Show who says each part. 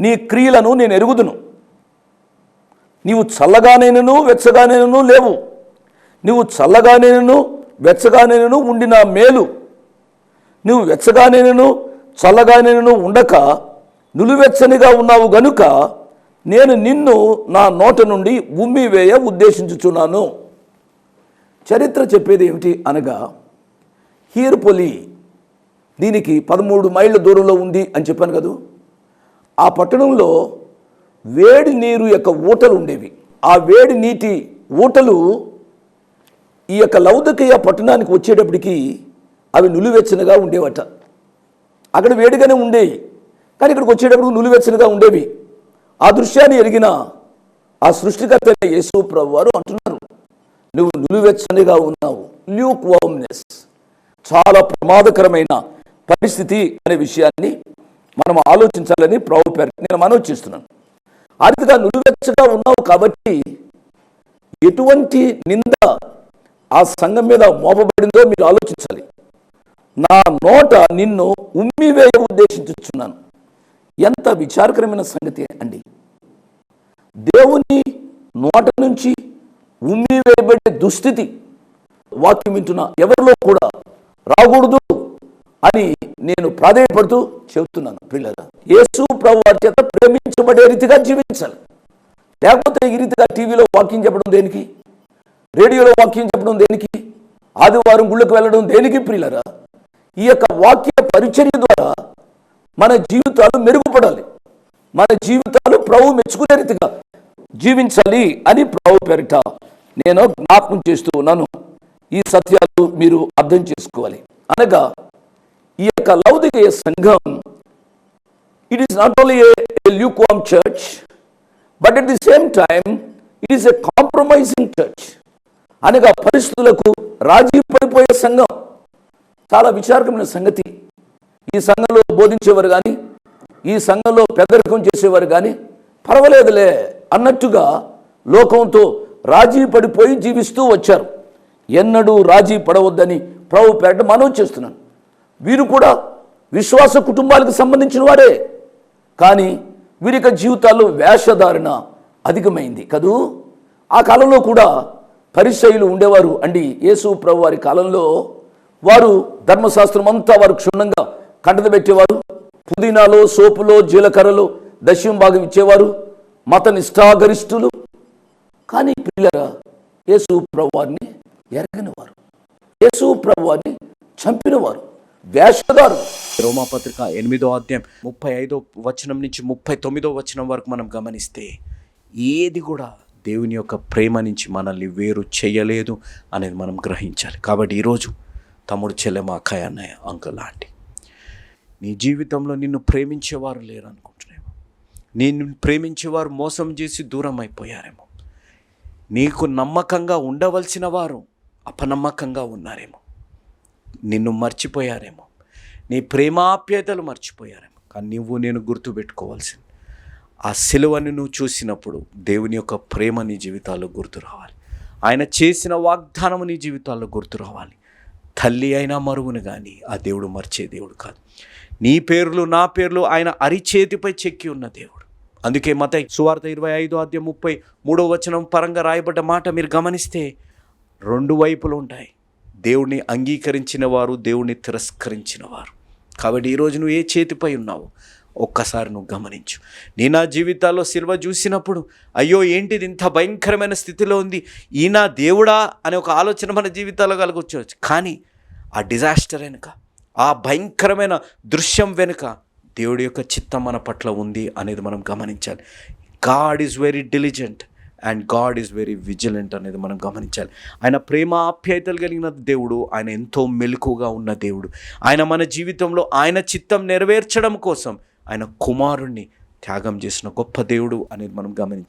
Speaker 1: నీ క్రియలను నేను ఎరుగుదును. నీవు చల్లగానేనను వెచ్చగానేనను లేవు. నీవు చల్లగానేనను వెచ్చగానేనను ఉండిన మేలు. నువ్వు వెచ్చగానేనను చల్లగానేనను ఉండక నులివెచ్చనిగా ఉన్నావు గనుక నేను నిన్ను నా నోట నుండి ఉమ్మి వేయ ఉద్దేశించుచున్నాను. చరిత్ర చెప్పేది ఏమిటి అనగా హీర్పొలి దీనికి పదమూడు మైళ్ళ దూరంలో ఉంది అని చెప్పాను కదా? ఆ పట్టణంలో వేడి నీరు యొక్క ఊటలు ఉండేవి. ఆ వేడి నీటి ఊటలు ఈ యొక్క లౌదకయ్య పట్టణానికి వచ్చేటప్పటికి అవి నులివెచ్చనగా ఉండేవట. అక్కడ వేడిగానే ఉండేవి కానీ ఇక్కడికి వచ్చేటప్పుడు నులివెచ్చనగా ఉండేవి. ఆ దృశ్యాన్ని ఎరిగిన ఆ సృష్టికర్త యేసు ప్రభు వారు అంటున్నారు. నువ్వు నులివెచ్చనిగా ఉన్నావు. ల్యూక్ వామ్నెస్ చాలా ప్రమాదకరమైన పరిస్థితి అనే విషయాన్ని మనం ఆలోచించాలని ప్రభు పేరు నేను మనవి చేస్తున్నాను. ఆ రీతిగా నులివెచ్చగా ఉన్నావు కాబట్టి ఎటువంటి నింద ఆ సంఘం మీద మోపబడిందో మీరు ఆలోచించాలి. నా నోట నిన్ను ఉమ్మివేయ ఉద్దేశించుచున్నాను. ఎంత విచారకరమైన సంగతి అండి. దేవుని నోట నుంచి ఉమ్మివేయబడే దుస్థితి వాక్యం వింటున్న ఎవరిలో కూడా రాకూడదు అని నేను ప్రాధాన్యపడుతూ చెబుతున్నాను పిల్లల యేసు ప్రభు వారి చేత ప్రేమించబడే రీతిగా జీవించాలి. లేకపోతే ఈ రీతిగా టీవీలో వాక్యం చెప్పడం దేనికి? రేడియోలో వాక్యం చెప్పడం దేనికి? ఆదివారం గుళ్ళకు వెళ్ళడం దేనికి ప్రియులరా? ఈ యొక్క వాక్య పరిచర్య ద్వారా మన జీవితాలు మెరుగుపడాలి. మన జీవితాలు ప్రభు మెచ్చుకునే రీతిగా జీవించాలి అని ప్రభు పేరిట నేను జ్ఞాపకం చేస్తూ ఉన్నాను. ఈ సత్యాలు మీరు అర్థం చేసుకోవాలి. అనగా ఈ యొక్క లౌదిక సంఘం it is not only a lukewarm church but at the same time it is a compromising church అనగా పరిస్థితులకు రాజీ పడిపోయే సంఘం. చాలా విచారకమైన సంగతి. ఈ సంఘంలో బోధించేవారు కానీ ఈ సంఘంలో పెదరికం చేసేవారు కానీ పర్వాలేదులే అన్నట్టుగా లోకంతో రాజీ పడిపోయి జీవిస్తూ వచ్చారు. ఎన్నడూ రాజీ పడవద్దని ప్రభు పేరట మనవి చేస్తున్నాను. వీరు కూడా విశ్వాస కుటుంబాలకు సంబంధించిన వారే. కానీ వీరి యొక్క జీవితాల్లో వేషధారణ అధికమైంది కదూ? ఆ కాలంలో కూడా పరిచయులు ఉండేవారు అండి. యేసు ప్రభు వారి కాలంలో వారు ధర్మశాస్త్రం అంతా వారు క్షుణ్ణంగా కంటద పెట్టేవారు. పుదీనాలో సోపులో జీలకర్రలో దశ్యం భాగం ఇచ్చేవారు. మత నిష్ఠాగరిష్ఠులు. కానీ పిల్లరా యేసు ప్రభు వారిని ఎరగనివారు. యేసు ప్రభు వారిని చంపినవారు. వేషధారులు.
Speaker 2: రోమాపత్రిక ఎనిమిదో అధ్యాయం ముప్పై ఐదో వచనం నుంచి ముప్పై తొమ్మిదో వచనం వరకు మనం గమనిస్తే ఏది కూడా దేవుని యొక్క ప్రేమ నుంచి మనల్ని వేరు చేయలేదు అనేది మనం గ్రహించాలి. కాబట్టి ఈరోజు తమ్ముడు చెల్లెమ అక్కయ్య అన్నయ్య అంకుల్ లాంటి నీ జీవితంలో నిన్ను ప్రేమించేవారు లేరు అనుకుంటున్నామో నిన్ను ప్రేమించేవారు మోసం చేసి దూరం అయిపోయారేమో నీకు నమ్మకంగా ఉండవలసిన వారు అపనమ్మకంగా ఉన్నారేమో? నిన్ను మర్చిపోయారేమో. నీ ప్రేమాప్యతలు మర్చిపోయారేమో. కానీ నువ్వు నేను గుర్తుపెట్టుకోవాల్సింది. ఆ సిలువని నువ్వు చూసినప్పుడు దేవుని యొక్క ప్రేమ నీ జీవితాల్లో గుర్తు రావాలి. ఆయన చేసిన వాగ్దానము నీ జీవితాల్లో గుర్తు రావాలి. తల్లి అయినా మరువును కానీ ఆ దేవుడు మర్చే దేవుడు కాదు. నీ పేర్లు నా పేర్లు ఆయన అరిచేతిపై చెక్కి ఉన్న దేవుడు. అందుకే మత సువార్త ఇరవై ఐదు అధ్యాయం ముప్పై మూడో వచనం పరంగా రాయబడ్డ మాట మీరు గమనిస్తే రెండు వైపులు ఉంటాయి. దేవుణ్ణి అంగీకరించిన వారు దేవుణ్ణి తిరస్కరించిన వారు కాబట్టి ఈరోజు నువ్వు ఏ చేతిపై ఉన్నావు ఒక్కసారి నువ్వు గమనించు. నీ నా జీవితాల్లో సిల్వ చూసినప్పుడు అయ్యో ఏంటిది ఇంత భయంకరమైన స్థితిలో ఉంది ఈయన దేవుడా అనే ఒక ఆలోచన మన జీవితాల్లో కలగొచ్చు కానీ ఆ డిజాస్టర్ వెనుక ఆ భయంకరమైన దృశ్యం వెనుక దేవుడి యొక్క చిత్తం మన పట్ల ఉంది అనేది మనం గమనించాలి. God is very diligent. And God is very vigilant అనేది మనం గమనించాలి. ఆయన ప్రేమ ఆప్యాయతలు కలిగిన దేవుడు ఆయన ఎంతో మెలకుగా ఉన్న దేవుడు. ఆయన మన జీవితంలో ఆయన చిత్తం నెరవేర్చడం కోసం ఆయన కుమారుణ్ణి త్యాగం చేసిన గొప్ప దేవుడు అనేది మనం గమనించాలి.